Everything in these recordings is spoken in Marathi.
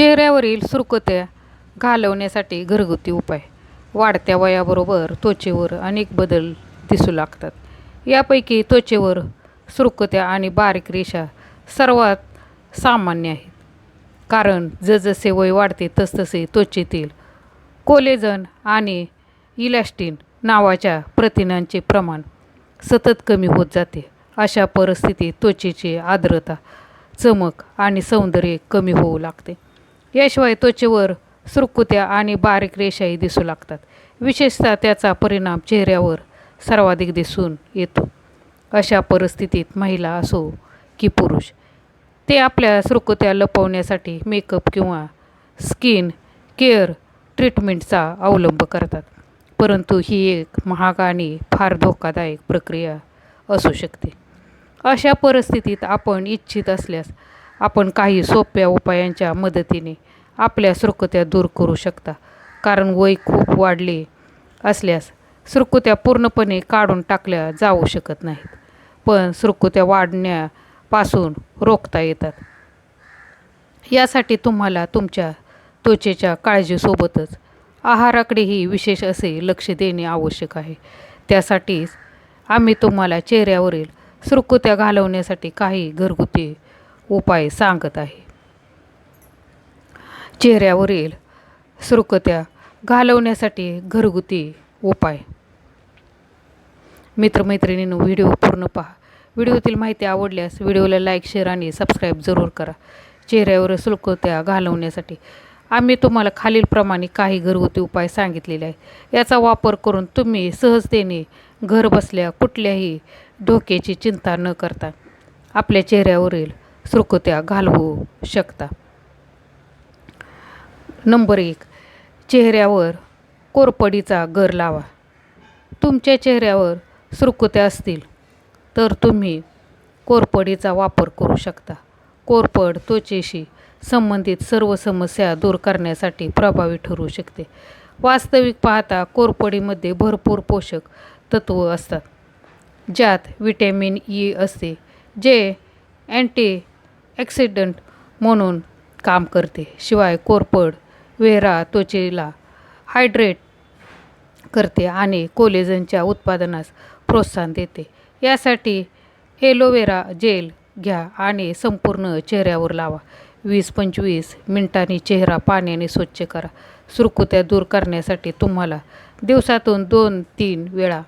चेहऱ्यावरील सुरकुत्या घालवण्यासाठी घरगुती उपाय. वाढत्या वयाबरोबर त्वचेवर अनेक बदल दिसू लागतात. यापैकी त्वचेवर सुरकुत्या आणि बारीक रेषा सर्वात सामान्य आहेत. कारण जसजसे वय वाढते तसतसे त्वचेतील कोलेजन आणि इलॅस्टिन नावाच्या प्रथिनांचे प्रमाण सतत कमी होत जाते. अशा परिस्थितीत त्वचेची आर्द्रता चमक आणि सौंदर्य कमी होऊ लागते. याशिवाय त्वचेवर सुरकुत्या आणि बारीक रेषाही दिसू लागतात. विशेषतः त्याचा परिणाम चेहऱ्यावर सर्वाधिक दिसून येतो. अशा परिस्थितीत महिला असो की पुरुष ते आपल्या सुरकुत्या लपवण्यासाठी मेकअप किंवा स्किन केअर ट्रीटमेंटचा अवलंब करतात. परंतु ही एक महाग आणि फार धोकादायक प्रक्रिया असू शकते. अशा परिस्थितीत आपण इच्छित असल्यास आपण काही सोप्या उपायांच्या मदतीने आपल्या सुरकुत्या दूर करू शकता. कारण वय खूप वाढले असल्यास सुरकुत्या पूर्णपणे काढून टाकल्या जाऊ शकत नाहीत. पण सुरकुत्या वाढण्यापासून रोखता येतात. यासाठी तुम्हाला तुमच्या त्वचेच्या काळजीसोबतच आहाराकडेही विशेष असे लक्ष देणे आवश्यक आहे. त्यासाठीच आम्ही तुम्हाला चेहऱ्यावरील सुरकुत्या घालवण्यासाठी काही घरगुती उपाय सांगत आहे. चेहऱ्यावरील सुरकत्या घालवण्यासाठी घरगुती उपाय. मित्रमैत्रिणींनो व्हिडिओ पूर्ण पहा. व्हिडिओतील माहिती आवडल्यास व्हिडिओला लाईक शेअर आणि सबस्क्राईब जरूर करा. चेहऱ्यावर सुलकत्या घालवण्यासाठी आम्ही तुम्हाला खालीलप्रमाणे काही घरगुती उपाय सांगितलेले आहे याचा वापर करून तुम्ही सहजतेने घर बसल्या कुठल्याही धोक्याची चिंता न करता आपल्या चेहऱ्यावरील सुरकुत्या घालवू शकता. नंबर एक चेहऱ्यावर कोरपडीचा गर लावा. तुमच्या चेहऱ्यावर सुरकुत्या असतील तर तुम्ही कोरपडीचा वापर करू शकता. कोरपड त्वचेशी संबंधित सर्व समस्या दूर करण्यासाठी प्रभावी ठरू शकते. वास्तविक पाहता कोरपडीमध्ये भरपूर पोषक तत्व असतात ज्यात विटॅमिन ई असते जे अँटी ॲक्सिडंट म्हणून काम करते. शिवाय कोरपड वेरा त्वचेला हायड्रेट करते आणि कोलेजनच्या उत्पादनास प्रोत्साहन देते. यासाठी एलोवेरा जेल घ्या आणि संपूर्ण चेहऱ्यावर लावा. वीस पंचवीस मिनिटांनी चेहरा पाण्याने स्वच्छ करा. सुरकुत्या दूर करण्यासाठी तुम्हाला दिवसातून दोन तीन वेळा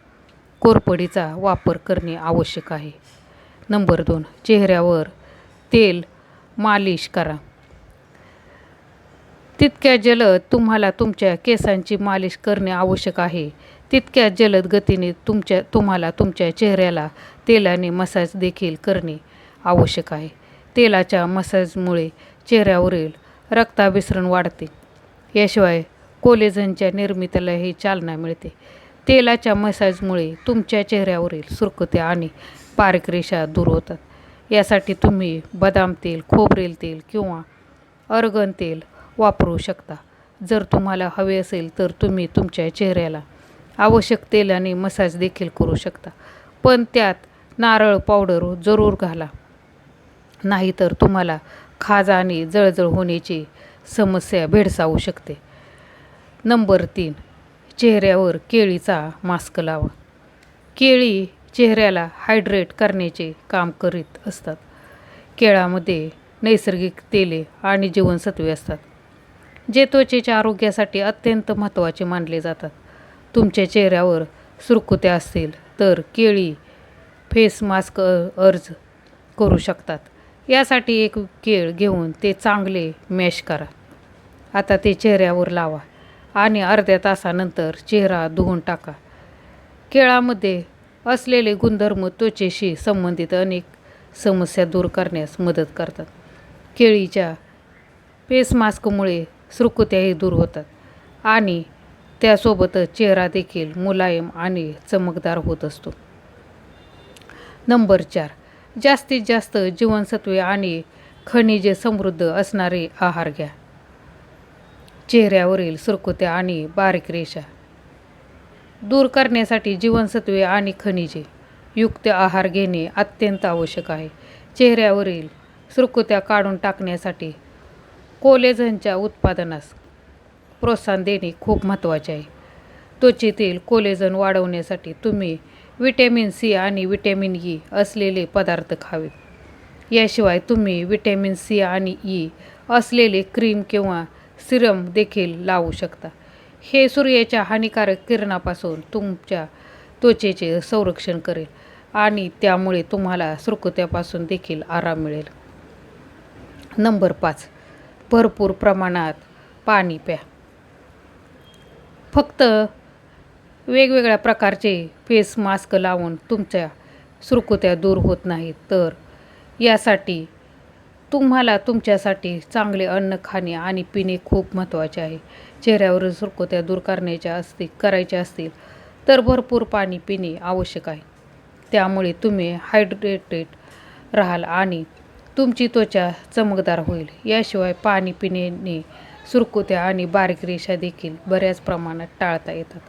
कोरपडीचा वापर करणे आवश्यक आहे. नंबर दोन चेहऱ्यावर तेल मालिश करा. तितक्या जलद तुम्हाला तुमच्या केसांची मालिश करणे आवश्यक आहे. तितक्या जलद गतीने तुमच्या तुम्हाला तुमच्या चेहऱ्याला तेलाने मसाज देखील करणे आवश्यक आहे. तेलाच्या मसाजमुळे चेहऱ्यावरील रक्ताभिसरण वाढते. याशिवाय कोलेजनच्या निर्मितीलाही चालना मिळते. तेलाच्या मसाजमुळे तुमच्या चेहऱ्यावरील सुरकुत्या आणि बारीक रेषा दूर होतात. यासाठी तुम्ही बदाम तेल खोबरेल तेल किंवा अर्गन तेल वापरू शकता. जर तुम्हाला हवे असेल तर तुम्ही तुमच्या चेहऱ्याला आवश्यक तेलाने मसाज देखील करू शकता. पण त्यात नारळ पावडर जरूर घाला. नाहीतर तुम्हाला खाज आणि जळजळ होण्याची समस्या भेडसावू शकते. नंबर तीन चेहऱ्यावर केळीचा मास्क लावा. केळी चेहऱ्याला हायड्रेट करण्याचे काम करीत असतात. केळामध्ये नैसर्गिक तेले आणि जीवनसत्वे असतात जे त्वचेच्या आरोग्यासाठी अत्यंत महत्त्वाचे मानले जातात. तुमच्या चेहऱ्यावर सुरकुत्या असतील तर केळी फेस मास्क अर्ज करू शकतात. यासाठी एक केळ घेऊन ते चांगले मॅश करा. आता ते चेहऱ्यावर लावा आणि अर्ध्या तासानंतर चेहरा धुवून टाका. केळामध्ये असलेले गुणधर्म त्वचेशी संबंधित अनेक समस्या दूर करण्यास मदत करतात. केळीच्या फेस मास्कमुळे सुरकुत्याही दूर होतात आणि त्यासोबतच चेहरा देखील मुलायम आणि चमकदार होत असतो. नंबर चार. जास्तीत जास्त जीवनसत्वे आणि खनिजे समृद्ध असणारे आहार घ्या. चेहऱ्यावरील सुरकुत्या आणि बारीक रेषा दूर करण्यासाठी जीवनसत्वे आणि खनिजे युक्त आहार घेणे अत्यंत आवश्यक आहे. चेहऱ्यावरील सुरकुत्या काढून टाकण्यासाठी कोलेजनच्या उत्पादनास प्रोत्साहन देणे खूप महत्त्वाचे आहे. त्वचेतील कोलेजन वाढवण्यासाठी तुम्ही विटॅमिन सी आणि विटॅमिन ई असलेले पदार्थ खावेत याशिवाय तुम्ही विटॅमिन सी आणि ई असलेले क्रीम किंवा सिरम देखील लावू शकता. हे सूर्याच्या हानिकारक किरणापासून तुमच्या त्वचेचे संरक्षण करेल आणि त्यामुळे तुम्हाला सुरकुत्यापासून देखील आराम मिळेल. नंबर पाच. भरपूर प्रमाणात पाणी प्या. फक्त वेगवेगळ्या प्रकारचे फेस मास्क लावून तुमच्या सुरकुत्या दूर होत नाहीत. तर यासाठी तुम्हाला तुमच्यासाठी चांगले अन्न खाणे आणि पिणे खूप महत्त्वाचे आहे. चेहऱ्यावरील सुरकुत्या दूर करण्याच्या असतील करायच्या असतील तर भरपूर पाणी पिणे आवश्यक आहे. त्यामुळे तुम्ही हायड्रेटेड राहाल आणि तुमची त्वचा चमकदार होईल. याशिवाय पाणी पिण्याने सुरकुत्या आणि बारीक रेषा देखील बऱ्याच प्रमाणात टाळता येतात.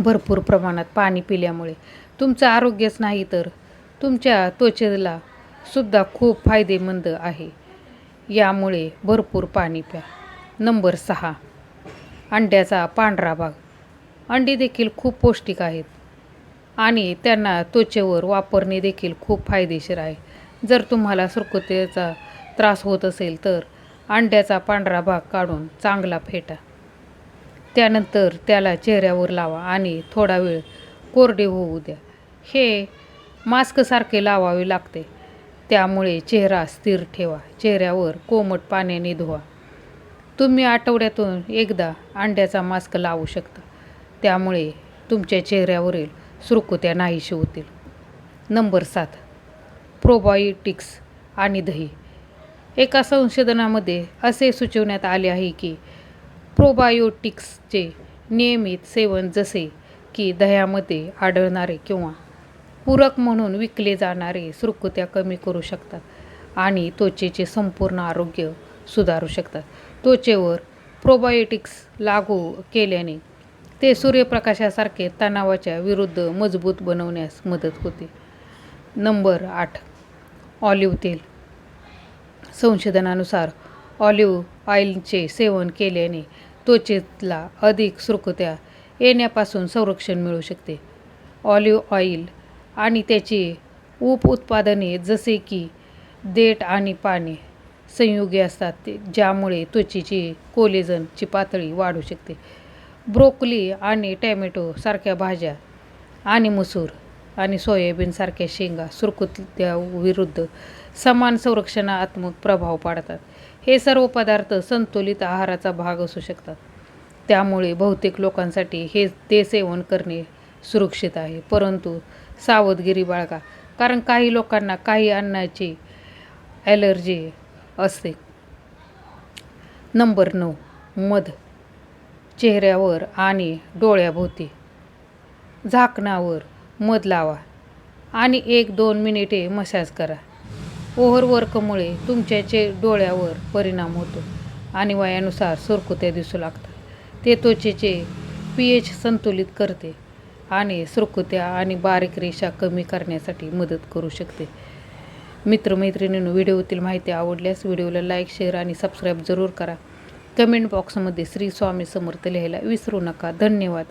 भरपूर प्रमाणात पाणी पिल्यामुळे तुमचं आरोग्यच नाही तर तुमच्या त्वचेला सुद्धा खूप फायदेमंद आहे. यामुळे भरपूर पाणी प्या. नंबर सहा. अंड्याचा पांढरा भाग. अंडी देखील खूप पौष्टिक आहेत. आणि त्यांना त्वचेवर वापरणे देखील खूप फायदेशीर आहे. जर तुम्हाला सुरकुतेचा त्रास होत असेल तर अंड्याचा पांढरा भाग काढून चांगला फेटा. त्यानंतर त्याला चेहऱ्यावर लावा आणि थोडा वेळ कोरडे होऊ द्या. हे मास्कसारखे लावावे लागते. त्यामुळे चेहरा स्थिर ठेवा. चेहऱ्यावर कोमट पाण्याने धुवा. तुम्ही आठवड्यातून एकदा अंड्याचा मास्क लावू शकता. त्यामुळे तुमच्या चेहऱ्यावरील सुरकुत्या नाहीशी होतील. नंबर सात. प्रोबायोटिक्स आणि दही. एका संशोधनामध्ये असे सुचवण्यात आले आहे की प्रोबायोटिक्सचे नियमित सेवन जसे की दह्यामध्ये आढळणारे किंवा पूरक म्हणून विकले जाणारे सुरकुत्या कमी करू शकतात आणि त्वचेचे संपूर्ण आरोग्य सुधारू शकतात. त्वचेवर प्रोबायोटिक्स लागू केल्याने ते सूर्यप्रकाशासारखे तणावाच्या विरुद्ध मजबूत बनवण्यास मदत होते. नंबर आठ ऑलिव्ह तेल. संशोधनानुसार ऑलिव्ह ऑइलचे सेवन केल्याने त्वचेला अधिक सुरकुत्या येण्यापासून संरक्षण मिळू शकते. ऑलिव्ह ऑइल आणि त्याची उप उत्पादने जसे की देठ आणि पाने संयुगे असतात ते ज्यामुळे त्वचेची कोलेजनची पातळी वाढू शकते. ब्रोकली आणि टॅमॅटो सारख्या भाज्या आणि मसूर आणि सोयाबीनसारख्या शेंगा सुरकुत्याविरुद्ध समान संरक्षणात्मक प्रभाव पाडतात. हे सर्व पदार्थ संतुलित आहाराचा भाग असू शकतात. त्यामुळे बहुतेक लोकांसाठी हे ते सेवन करणे सुरक्षित आहे. परंतु सावधगिरी बाळगा कारण काही लोकांना काही अन्नाची ॲलर्जी असते नंबर नऊ मध. चेहऱ्यावर आणि डोळ्याभोवती. झाकणावर मध लावा आणि एक दोन मिनिटे मसाज करा. ओव्हरवर्कमुळे तुमच्या चे डोळ्यावर परिणाम होतो आणि वयानुसार सुरकुत्या दिसू लागतात. ते त्वचेचे पी एच संतुलित करते आणि सुरकुत्या आणि बारीक रेषा कमी करण्यासाठी मदत करू शकते. मित्रमैत्रिणींनो व्हिडिओतील माहिती आवडल्यास व्हिडिओला लाईक शेअर आणि सबस्क्राईब जरूर करा. कमेंट बॉक्समध्ये श्री स्वामी समर्थ लिहायला विसरू नका. धन्यवाद.